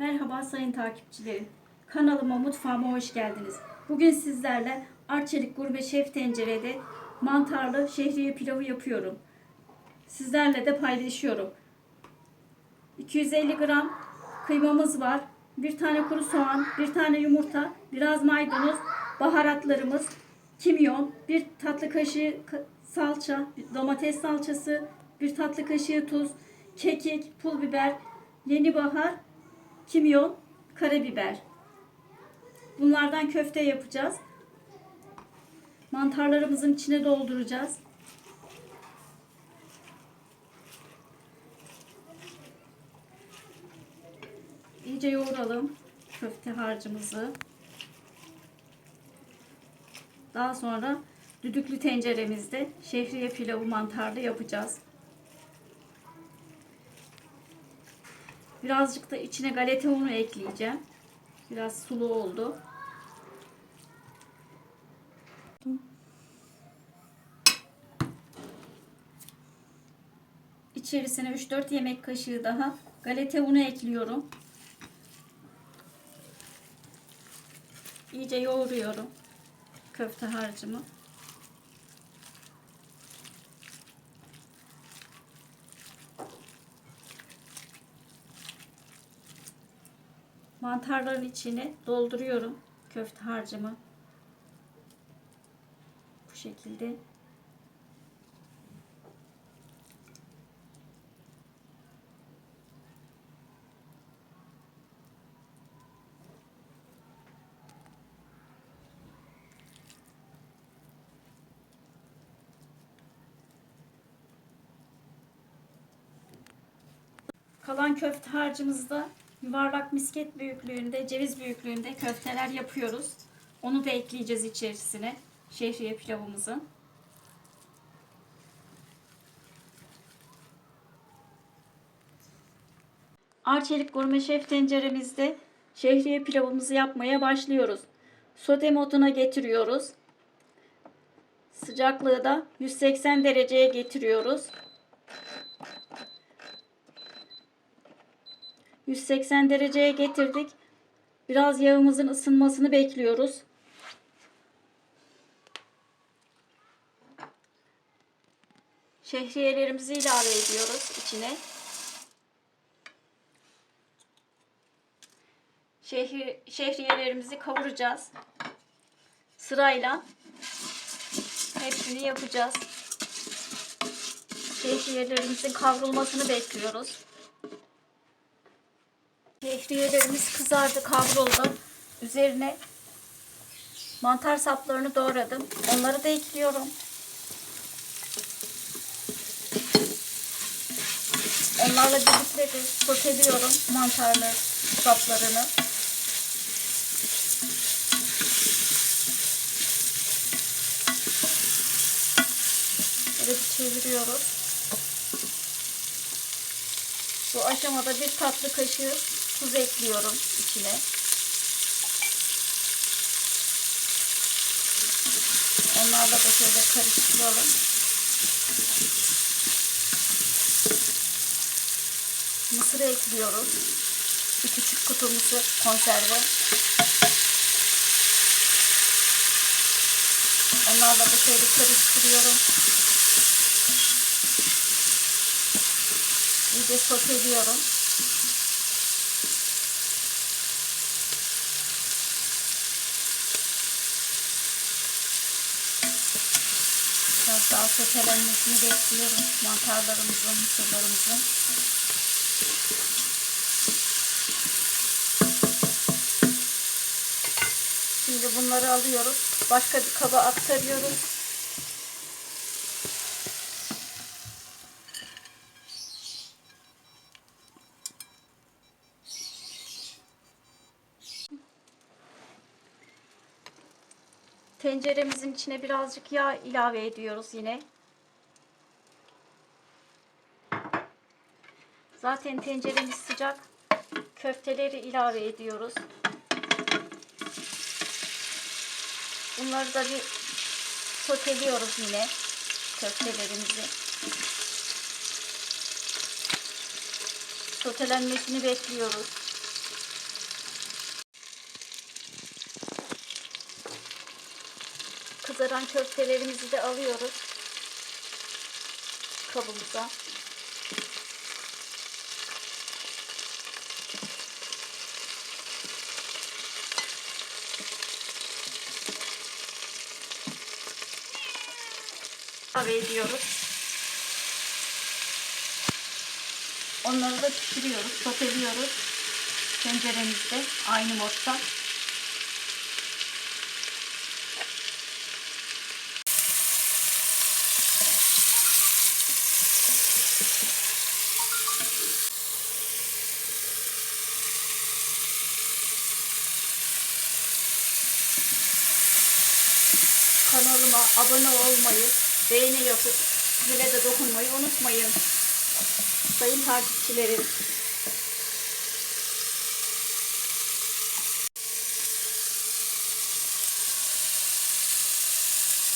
Merhaba sayın takipçilerim. Kanalıma, mutfağıma hoş geldiniz. Bugün sizlerle Arçelik Gurme Şef Tencere'de mantarlı şehriye pilavı yapıyorum. Sizlerle de paylaşıyorum. 250 gram kıymamız var. Bir tane kuru soğan, bir tane yumurta, biraz maydanoz, baharatlarımız, kimyon, bir tatlı kaşığı ka- salça, domates salçası, bir tatlı kaşığı tuz, kekik, pul biber, yeni bahar, kimyon, karabiber. Bunlardan köfte yapacağız. Mantarlarımızın içine dolduracağız. İyice yoğuralım köfte harcımızı. Daha sonra düdüklü tenceremizde şehriye pilavı mantarlı yapacağız. Birazcık da içine galeta unu ekleyeceğim. Biraz sulu oldu. İçerisine 3-4 yemek kaşığı daha galeta unu ekliyorum. İyice yoğuruyorum köfte harcımı. Mantarların içine dolduruyorum köfte harcımı. Bu şekilde. Kalan köfte harcımızda yuvarlak misket büyüklüğünde, ceviz büyüklüğünde köfteler yapıyoruz. Onu da ekleyeceğiz içerisine. Şehriye pilavımızın. Arçelik Gurme Şef tenceremizde şehriye pilavımızı yapmaya başlıyoruz. Sote moduna getiriyoruz. Sıcaklığı da 180 dereceye getiriyoruz. 180 dereceye getirdik. Biraz yağımızın ısınmasını bekliyoruz. Şehriyelerimizi ilave ediyoruz içine. Şehri, şehriyelerimizi kavuracağız. Sırayla hepsini yapacağız. Şehriyelerimizin kavrulmasını bekliyoruz. Şehriyelerimiz kızardı, kavruldu. Üzerine mantar saplarını doğradım. Onları da ekliyorum. Onlarla birlikte de soteliyorum mantarlı saplarını. Böyle bir çeviriyoruz. Bu aşamada bir tatlı kaşığı tuz ekliyorum içine. Onlarla da şöyle karıştıralım. Mısır ekliyoruz. Bir küçük kutu mısır konserve. Onlarla da şöyle karıştırıyorum. İyice soteliyorum. Daha sotelenmesini bekliyorum. Mantarlarımızın, mısırlarımızın. Şimdi bunları alıyoruz. Başka bir kaba aktarıyoruz. Tenceremizin içine birazcık yağ ilave ediyoruz yine. Zaten tenceremiz sıcak. Köfteleri ilave ediyoruz. Bunları da bir soteliyoruz yine köftelerimizi. Sotelenmesini bekliyoruz. Kızaran köftelerimizi de alıyoruz kabımıza. Ilave ediyoruz. Onları da pişiriyoruz, soteliyoruz. Tenceremizde aynı modda. Kanalıma abone olmayı, beğeni yapıp zile de dokunmayı unutmayın. Sayın takipçilerim.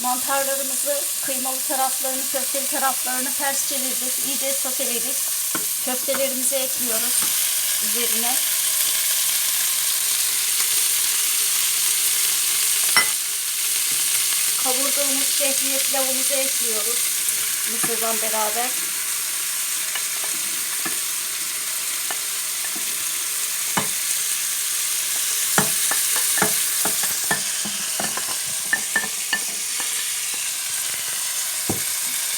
Mantarlarımızı kıymalı taraflarını, köfteli taraflarını ters çevirdik. iyice soteledik. Köftelerimizi ekliyoruz üzerine. Kavurduğumuz şehriye pilavımızı ekliyoruz. Mısırdan beraber.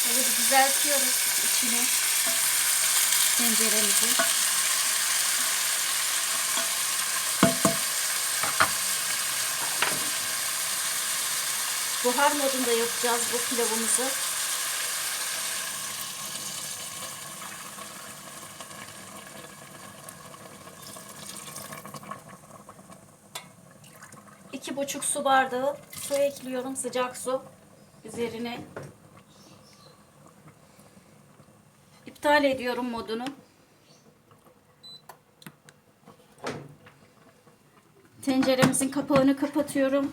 Böyle bir düzeltiyoruz içini. Tenceremizi. Buhar modunda yapacağız bu pilavımızı. İki buçuk su bardağı su ekliyorum. Sıcak su üzerine. İptal ediyorum modunu. Tenceremizin kapağını kapatıyorum.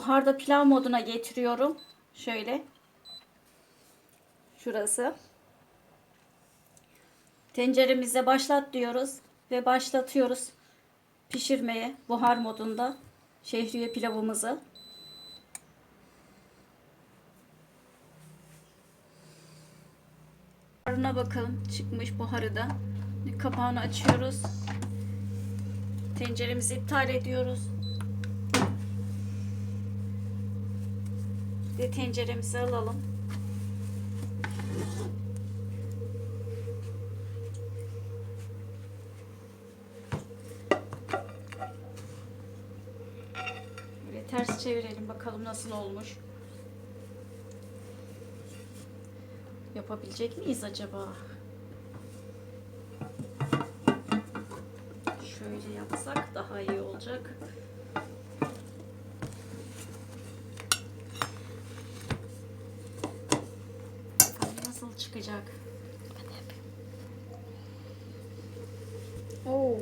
Buharda pilav moduna getiriyorum. Şöyle. Şurası. Tenceremize başlat diyoruz ve başlatıyoruz pişirmeye buhar modunda şehriye pilavımızı. Buharına bakalım çıkmış buharı da. Kapağını açıyoruz. Tenceremizi iptal ediyoruz. Ve tenceremizi alalım. Böyle ters çevirelim bakalım nasıl olmuş. Yapabilecek miyiz acaba? Şöyle yapsak daha iyi olacak. Bakalım nasıl çıkacak? Oo.